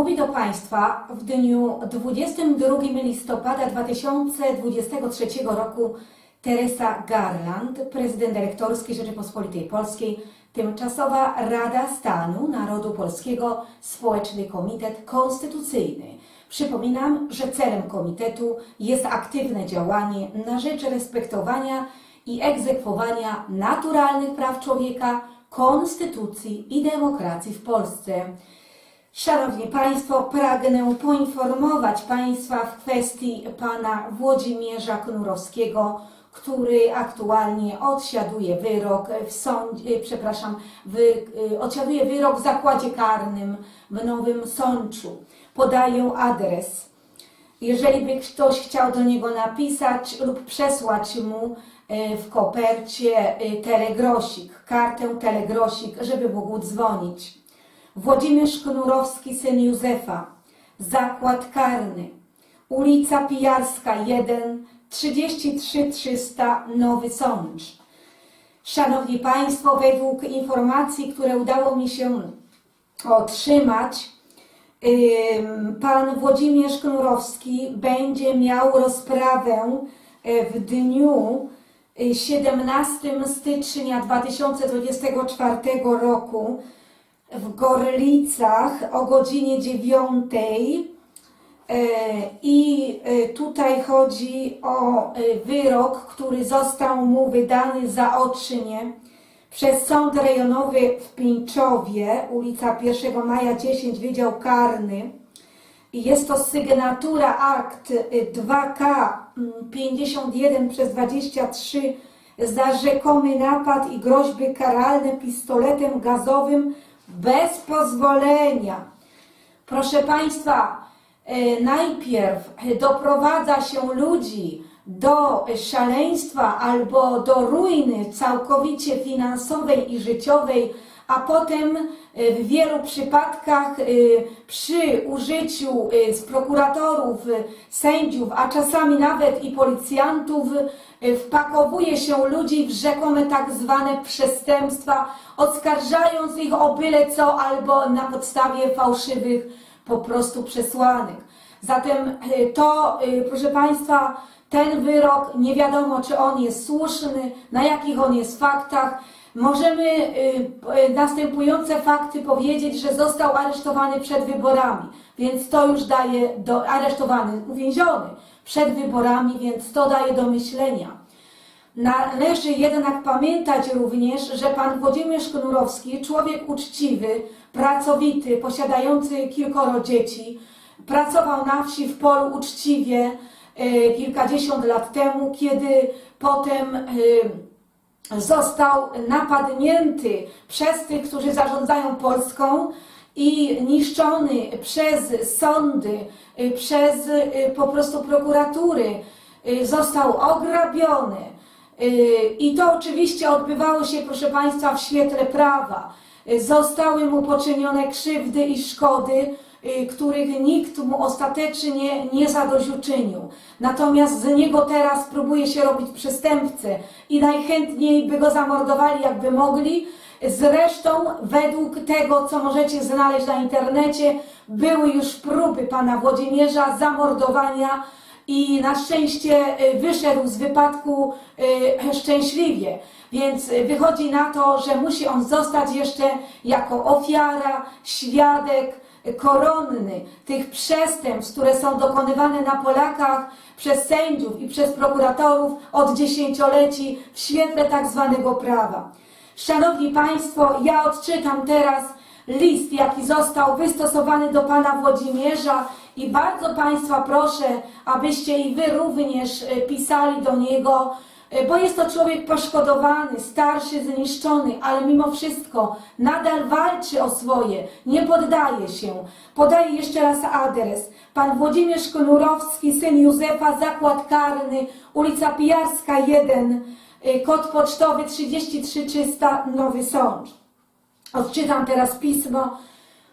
Mówi do Państwa w dniu 22 listopada 2023 roku Teresa Garland, prezydent elektorski Rzeczypospolitej Polskiej, Tymczasowa Rada Stanu Narodu Polskiego, Społeczny Komitet Konstytucyjny. Przypominam, że celem komitetu jest aktywne działanie na rzecz respektowania i egzekwowania naturalnych praw człowieka, konstytucji i demokracji w Polsce. Szanowni Państwo, pragnę poinformować Państwa w kwestii pana Włodzimierza Knurowskiego, który aktualnie odsiaduje wyrok w sądzie, przepraszam, wy, y, odsiaduje wyrok w zakładzie karnym w Nowym Sączu. Podaję adres. Jeżeli by ktoś chciał do niego napisać lub przesłać mu e, w kopercie e, telegrosik, kartę telegrosik, żeby mógł dzwonić. Włodzimierz Knurowski, syn Józefa, Zakład Karny, ulica Pijarska 1, 33 300 Nowy Sącz. Szanowni Państwo, według informacji, które udało mi się otrzymać, ym, pan Włodzimierz Knurowski będzie miał rozprawę e, w dniu y, 17 stycznia 2024 roku w Gorlicach o godzinie 9. E, I e, tutaj chodzi o e, wyrok, który został mu wydany zaocznie przez Sąd Rejonowy w Pińczowie, ulica 1 Maja 10, Wydział Karny. Jest to sygnatura akt y, 2K mm, 51 przez 23 za rzekomy napad i groźby karalne pistoletem gazowym bez pozwolenia. Proszę Państwa, e, najpierw doprowadza się ludzi do szaleństwa albo do ruiny całkowicie finansowej i życiowej, a potem e, w wielu przypadkach e, przy użyciu e, z prokuratorów, sędziów, a czasami nawet i policjantów wpakowuje się ludzi w rzekome tak zwane przestępstwa, oskarżając ich o byle co albo na podstawie fałszywych po prostu przesłanek. Zatem to, proszę Państwa, ten wyrok, nie wiadomo czy on jest słuszny, na jakich on jest faktach. Możemy y, y, następujące fakty powiedzieć, że został aresztowany przed wyborami, więc to już daje do, aresztowany, uwięziony przed wyborami, więc to daje do myślenia. Należy jednak pamiętać również, że pan Włodzimierz Knurowski, człowiek uczciwy, pracowity, posiadający kilkoro dzieci, pracował na wsi w polu uczciwie e, kilkadziesiąt lat temu, kiedy potem został napadnięty przez tych, którzy zarządzają Polską i niszczony przez sądy, y, przez y, po prostu prokuratury, y, został ograbiony. I to oczywiście odbywało się, proszę Państwa, w świetle prawa. Zostały mu poczynione krzywdy i szkody, których nikt mu ostatecznie nie zadośćuczynił. Natomiast z niego teraz próbuje się robić przestępcę i najchętniej by go zamordowali, jakby mogli. Zresztą, według tego, co możecie znaleźć na internecie, były już próby pana Włodzimierza zamordowania i na szczęście y, wyszedł z wypadku y, szczęśliwie. Więc y, wychodzi na to, że musi on zostać jeszcze jako ofiara, świadek y, koronny tych przestępstw, które są dokonywane na Polakach przez sędziów i przez prokuratorów od dziesięcioleci w świetle tak zwanego prawa. Szanowni Państwo, ja odczytam teraz list, jaki został wystosowany do pana Włodzimierza i bardzo Państwa proszę, abyście i Wy również e, pisali do niego, bo jest to człowiek poszkodowany, starszy, zniszczony, ale mimo wszystko nadal walczy o swoje, nie poddaje się. Podaję jeszcze raz adres. Pan Włodzimierz Knurowski, syn Józefa, Zakład Karny, ulica Pijarska 1, y, kod pocztowy 33300 Nowy Sącz. Odczytam teraz pismo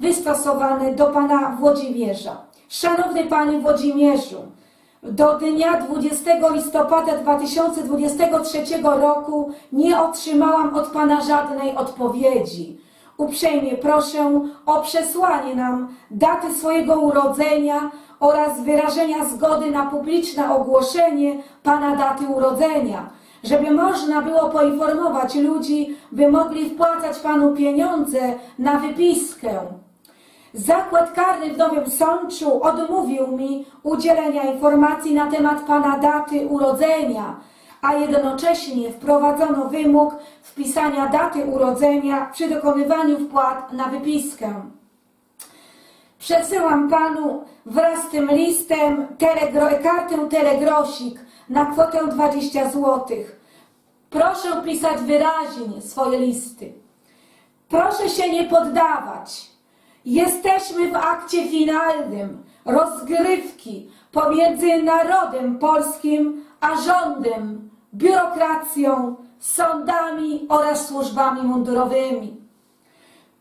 wystosowane do pana Włodzimierza. Szanowny panie Włodzimierzu, do dnia 20 listopada 2023 roku nie otrzymałam od pana żadnej odpowiedzi. uprzejmie proszę o przesłanie nam daty swojego urodzenia oraz wyrażenia zgody na publiczne ogłoszenie Pana daty urodzenia, żeby można było poinformować ludzi, by mogli wpłacać Panu pieniądze na wypiskę. Zakład karny w Nowym Sączu odmówił mi udzielenia informacji na temat pana daty urodzenia, a jednocześnie wprowadzono wymóg wpisania daty urodzenia przy dokonywaniu wpłat na wypiskę. Przesyłam panu wraz z tym listem telegro- kartę telegrosik na kwotę 20 zł. Proszę pisać wyraźnie swoje listy. Proszę się nie poddawać. Jesteśmy w akcie finalnym rozgrywki pomiędzy narodem polskim a rządem, biurokracją, sądami oraz służbami mundurowymi.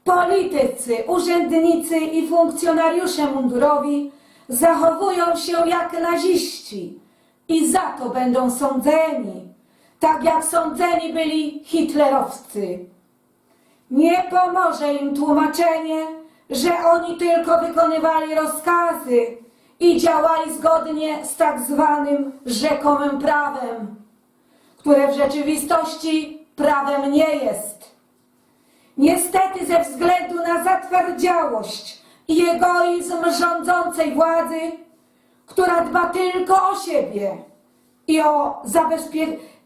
Politycy, urzędnicy i funkcjonariusze mundurowi zachowują się jak naziści i za to będą sądzeni, tak jak sądzeni byli hitlerowcy. Nie pomoże im tłumaczenie, że oni tylko wykonywali rozkazy i działali zgodnie z tak zwanym rzekomym prawem, które w rzeczywistości prawem nie jest. Niestety ze względu na zatwardziałość i egoizm rządzącej władzy, która dba tylko o siebie i o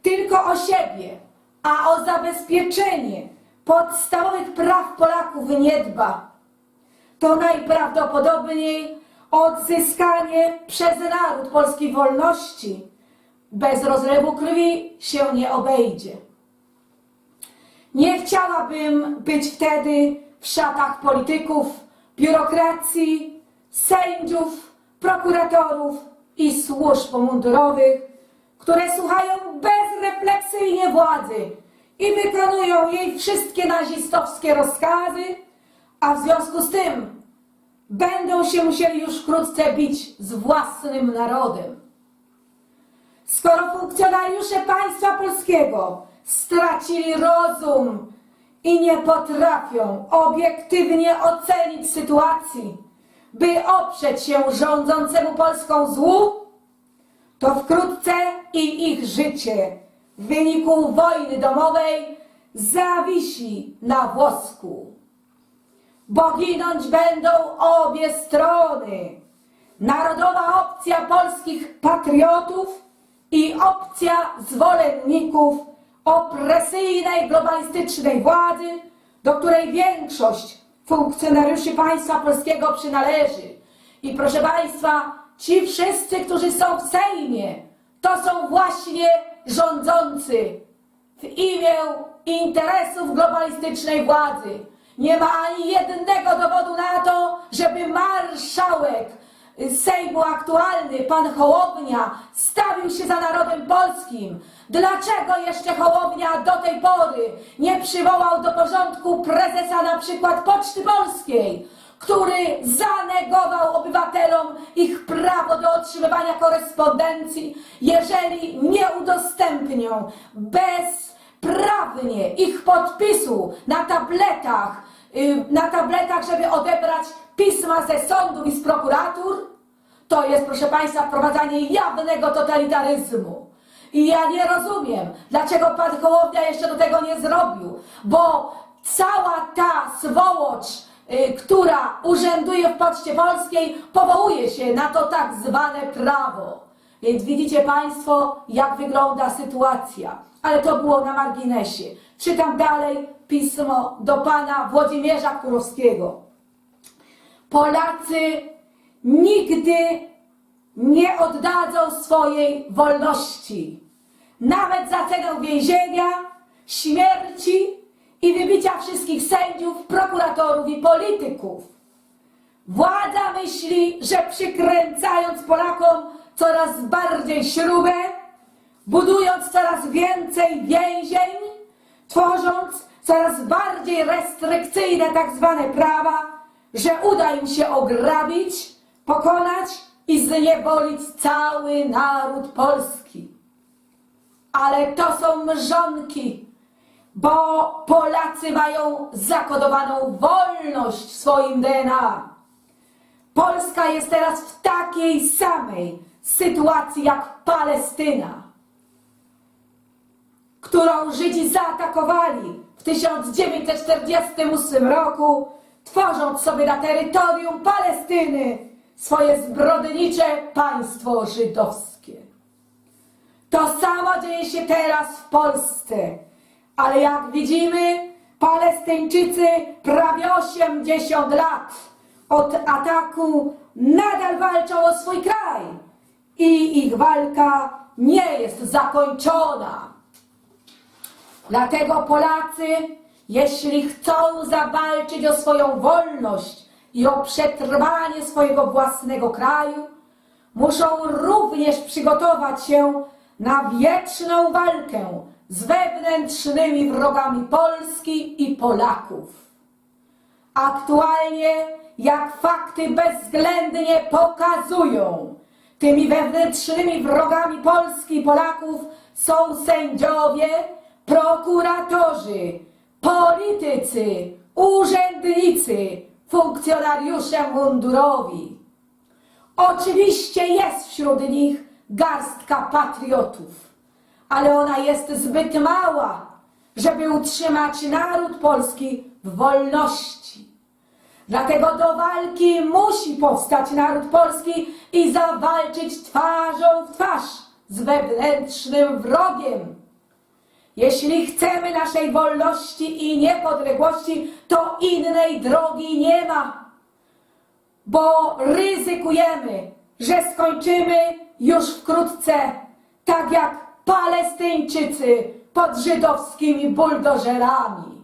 tylko o siebie, a o zabezpieczenie podstawowych praw Polaków nie dba, to najprawdopodobniej odzyskanie przez naród polskiej wolności bez rozlewu krwi się nie obejdzie. Nie chciałabym być wtedy w szatach polityków, biurokracji, sędziów, prokuratorów i służb mundurowych, które słuchają bezrefleksyjnie władzy i wykonują jej wszystkie nazistowskie rozkazy, a w związku z tym będą się musieli już wkrótce bić z własnym narodem. Skoro funkcjonariusze państwa polskiego stracili rozum i nie potrafią obiektywnie ocenić sytuacji, by oprzeć się rządzącemu Polską złu, to wkrótce i ich życie w wyniku wojny domowej zawisi na włosku. Bo ginąć będą obie strony. Narodowa opcja polskich patriotów i opcja zwolenników opresyjnej, globalistycznej władzy, do której większość funkcjonariuszy państwa polskiego przynależy. I proszę Państwa, ci wszyscy, którzy są w Sejmie, to są właśnie rządzący w imię interesów globalistycznej władzy. Nie ma ani jednego dowodu na to, żeby marszałek Sejmu aktualny, pan Hołownia, stawił się za narodem polskim. Dlaczego jeszcze Hołownia do tej pory nie przywołał do porządku prezesa na przykład Poczty Polskiej, który zanegował obywatelom ich prawo do otrzymywania korespondencji, jeżeli nie udostępnią bezprawnie ich podpisu na tabletach, na tabletach, żeby odebrać pisma ze sądów i z prokuratur? To jest, proszę Państwa, wprowadzanie jawnego totalitaryzmu. I ja nie rozumiem, dlaczego pan Hołownia jeszcze do tego nie zrobił, bo cała ta swołocz, y, która urzęduje w Poczcie Polskiej, powołuje się na to tak zwane prawo. Więc widzicie Państwo, jak wygląda sytuacja. Ale to było na marginesie. Czytam dalej pismo do pana Włodzimierza Kurowskiego. Polacy nigdy nie oddadzą swojej wolności. Nawet za cenę więzienia, śmierci i wybicia wszystkich sędziów, prokuratorów i polityków. Władza myśli, że przykręcając Polakom coraz bardziej śrubę, budując coraz więcej więzień, tworząc coraz bardziej restrykcyjne tak zwane prawa, że uda im się ograbić, pokonać i zniewolić cały naród polski. Ale to są mrzonki. bo Polacy mają zakodowaną wolność w swoim DNA. Polska jest teraz w takiej samej sytuacji jak Palestyna, którą Żydzi zaatakowali w 1948 roku, tworząc sobie na terytorium Palestyny swoje zbrodnicze państwo żydowskie. To samo dzieje się teraz w Polsce, ale jak widzimy, Palestyńczycy prawie 80 lat od ataku nadal walczą o swój kraj i ich walka nie jest zakończona. Dlatego Polacy, jeśli chcą zawalczyć o swoją wolność i o przetrwanie swojego własnego kraju, muszą również przygotować się na wieczną walkę z wewnętrznymi wrogami Polski i Polaków. Aktualnie, jak fakty bezwzględnie pokazują, tymi wewnętrznymi wrogami Polski i Polaków są sędziowie, prokuratorzy, politycy, urzędnicy, funkcjonariusze mundurowi. Oczywiście jest wśród nich garstka patriotów, ale ona jest zbyt mała, żeby utrzymać naród polski w wolności. Dlatego do walki musi powstać naród polski i zawalczyć twarzą w twarz z wewnętrznym wrogiem. Jeśli chcemy naszej wolności i niepodległości, to innej drogi nie ma bo ryzykujemy, że skończymy już wkrótce tak jak Palestyńczycy pod żydowskimi buldożerami.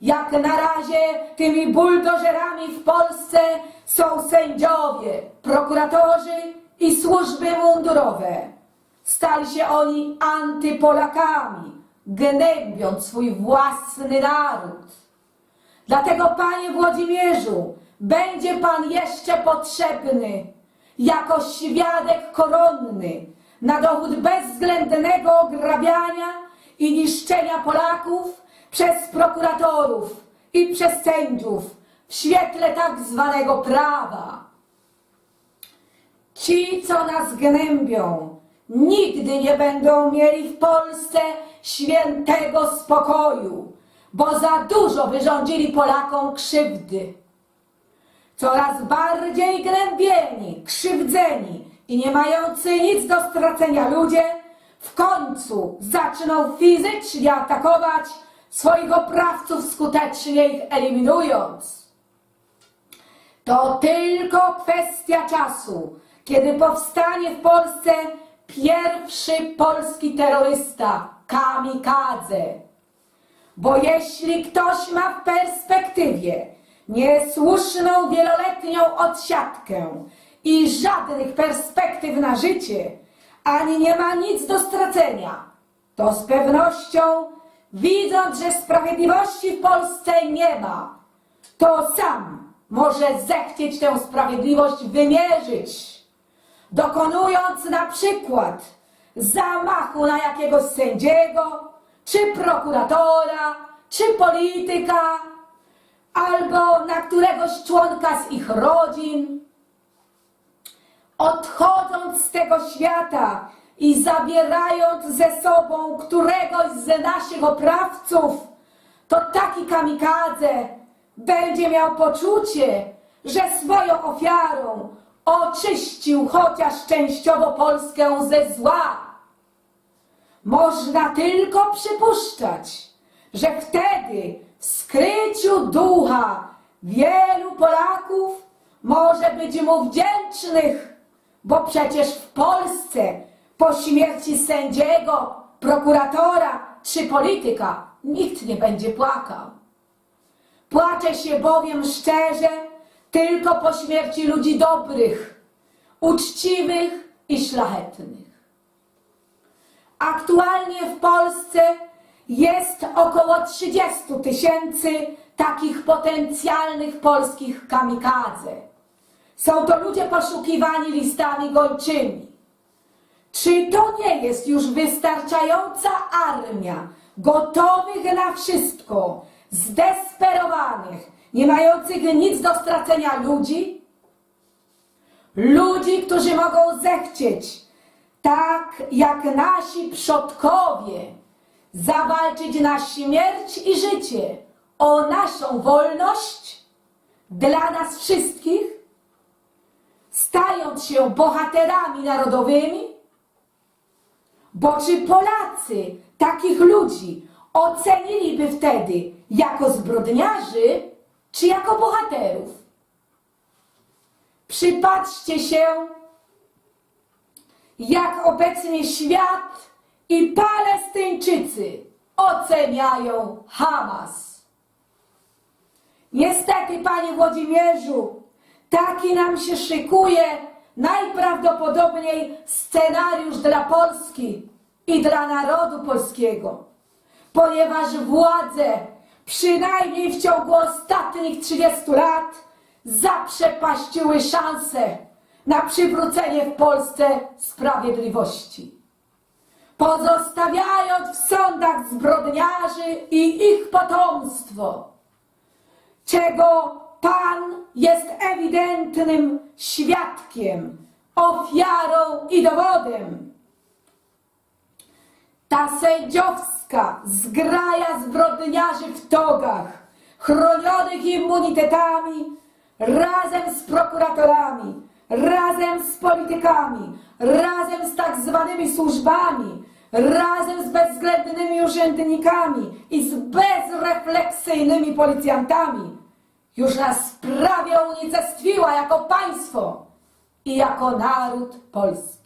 Jak na razie tymi buldożerami w Polsce są sędziowie, prokuratorzy i służby mundurowe. Stali się oni antypolakami, gnębiąc swój własny naród. Dlatego, panie Włodzimierzu, będzie pan jeszcze potrzebny jako świadek koronny na dowód bezwzględnego ograbiania i niszczenia Polaków przez prokuratorów i przez sędziów w świetle tak zwanego prawa. Ci, co nas gnębią, nigdy nie będą mieli w Polsce świętego spokoju, bo za dużo wyrządzili Polakom krzywdy. Coraz bardziej gnębieni, krzywdzeni i nie mający nic do stracenia ludzie w końcu zaczną fizycznie atakować swoich oprawców, skutecznie ich eliminując. To tylko kwestia czasu, kiedy powstanie w Polsce pierwszy polski terrorysta, kamikadze. Bo jeśli ktoś ma w perspektywie niesłuszną wieloletnią odsiadkę i żadnych perspektyw na życie, ani nie ma nic do stracenia, to z pewnością, widząc, że sprawiedliwości w Polsce nie ma, to sam może zechcieć tę sprawiedliwość wymierzyć, dokonując na przykład zamachu na jakiegoś sędziego, czy prokuratora, czy polityka, albo na któregoś członka z ich rodzin. Odchodząc z tego świata i zabierając ze sobą któregoś z naszych oprawców, to taki kamikadze będzie miał poczucie, że swoją ofiarą oczyścił chociaż częściowo Polskę ze zła. Można tylko przypuszczać, że wtedy w skryciu ducha wielu Polaków może być mu wdzięcznych, bo przecież w Polsce po śmierci sędziego, prokuratora czy polityka nikt nie będzie płakał. Płacze się bowiem szczerze tylko po śmierci ludzi dobrych, uczciwych i szlachetnych. Aktualnie w Polsce jest około 30 tysięcy takich potencjalnych polskich kamikadze. Są to ludzie poszukiwani listami gończymi. Czy to nie jest już wystarczająca armia gotowych na wszystko, zdesperowanych, nie mających nic do stracenia ludzi, ludzi, którzy mogą zechcieć, tak jak nasi przodkowie, zawalczyć na śmierć i życie o naszą wolność dla nas wszystkich, stając się bohaterami narodowymi? Bo czy Polacy takich ludzi oceniliby wtedy jako zbrodniarzy, czy jako bohaterów? Przypatrzcie się, jak obecnie świat i Palestyńczycy oceniają Hamas. Niestety, panie Włodzimierzu, taki nam się szykuje najprawdopodobniej scenariusz dla Polski i dla narodu polskiego, ponieważ władze, przynajmniej w ciągu ostatnich 30 lat, zaprzepaściły szansę na przywrócenie w Polsce sprawiedliwości pozostawiając w sądach zbrodniarzy i ich potomstwo, czego Pan jest ewidentnym świadkiem, ofiarą i dowodem. Ta sędziowska zgraja zbrodniarzy w togach, chronionych immunitetami, razem z prokuratorami, razem z politykami, razem z tak zwanymi służbami, razem z bezwzględnymi urzędnikami i z bezrefleksyjnymi policjantami już nas prawie unicestwiła jako państwo i jako naród polski.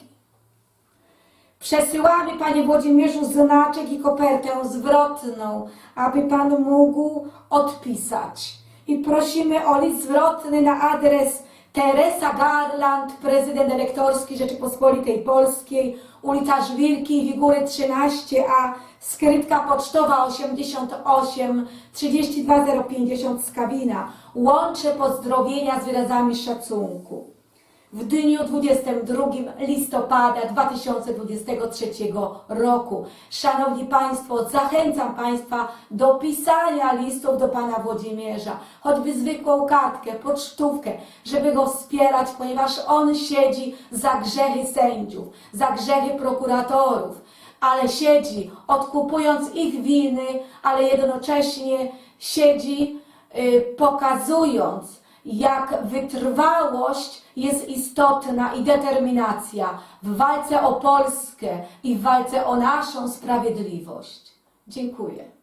Przesyłamy, Panie Włodzimierzu, znaczek i kopertę zwrotną, aby Pan mógł odpisać. I prosimy o list zwrotny na adres Teresa Garland, prezydent elektorski Rzeczypospolitej Polskiej, ulica Żwirki, Wigury 13a, skrytka pocztowa 88 32050 z Kawina. Łączę pozdrowienia z wyrazami szacunku w dniu 22 listopada 2023 roku. Szanowni Państwo, zachęcam Państwa do pisania listów do Pana Włodzimierza, choćby zwykłą kartkę, pocztówkę, żeby go wspierać, ponieważ on siedzi za grzechy sędziów, za grzechy prokuratorów, ale siedzi odkupując ich winy, ale jednocześnie siedzi y, pokazując, jak wytrwałość jest istotna i determinacja w walce o Polskę i w walce o naszą sprawiedliwość. Dziękuję.